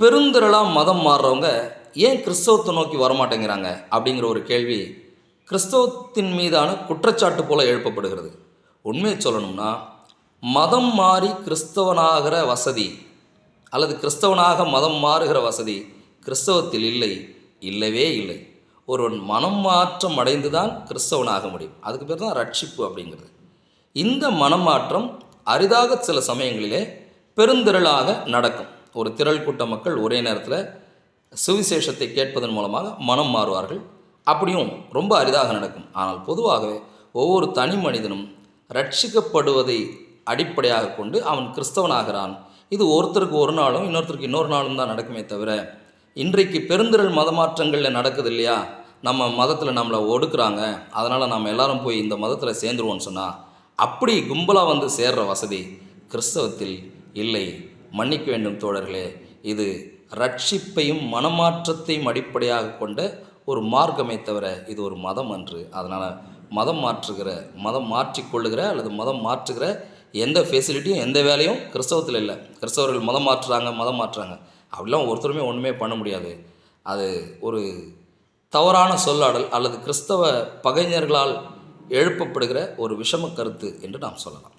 பெருந்திரளாக மதம் மாறுறவங்க ஏன் கிறிஸ்தவத்தை நோக்கி வரமாட்டேங்கிறாங்க அப்படிங்கிற ஒரு கேள்வி கிறிஸ்தவத்தின் மீதான குற்றச்சாட்டு போல எழுப்பப்படுகிறது. உண்மையை சொல்லணும்னா மதம் மாறி கிறிஸ்தவனாகிற வசதி அல்லது கிறிஸ்தவனாக மதம் மாறுகிற வசதி கிறிஸ்தவத்தில் இல்லை இல்லவே இல்லை. ஒருவன் மனம் மாற்றம் அடைந்து தான் கிறிஸ்தவனாக முடியும். அதுக்கு பேர் தான் ரட்சிப்பு அப்படிங்கிறது. இந்த மனமாற்றம் அரிதாக சில சமயங்களிலே பெருந்திரளாக நடக்கும். ஒரு திரள் கூட்ட மக்கள் ஒரே நேரத்தில் சுவிசேஷத்தை கேட்பதன் மூலமாக மனம் மாறுவார்கள். அப்படியும் ரொம்ப அரிதாக நடக்கும். ஆனால் பொதுவாகவே ஒவ்வொரு தனி மனிதனும் ரட்சிக்கப்படுவதை அடிப்படையாக கொண்டு அவன் கிறிஸ்தவனாகிறான். இது ஒருத்தருக்கு ஒரு நாளும் இன்னொருத்தருக்கு இன்னொரு நாளும் தான் நடக்குமே தவிர இன்றைக்கு பெருந்திரள் மதமாற்றங்களில் நடக்குது இல்லையா நம்ம மதத்தில் நம்மளை ஒடுக்குறாங்க. அதனால் நம்ம எல்லாரும் போய் இந்த மதத்தில் சேர்ந்துருவோம்னு சொன்னால் அப்படி கும்பலாக வந்து சேர்ற வசதி கிறிஸ்தவத்தில் இல்லை. மன்னிக்க வேண்டும் தோழர்களே. இது ரட்சிப்பையும் மனமாற்றத்தையும் அடிப்படையாக கொண்ட ஒரு மார்க்கமே தவிர இது ஒரு மதம் அன்று. அதனால் மதம் மாற்றுகிற மதம் மாற்றிக்கொள்ளுகிற அல்லது மதம் மாற்றுகிற எந்த ஃபெசிலிட்டியும் எந்த வேலையும் கிறிஸ்தவத்தில் இல்லை. கிறிஸ்தவர்கள் மதம் மாற்றுறாங்க மதம் மாற்றுறாங்க. அப்படிலாம் ஒருத்தருமே ஒன்றுமே பண்ண முடியாது. அது ஒரு தவறான சொல்லாடல் அல்லது கிறிஸ்தவ பகைஞர்களால் எழுப்பப்படுகிற ஒரு விஷம கருத்து என்று நாம் சொல்லலாம்.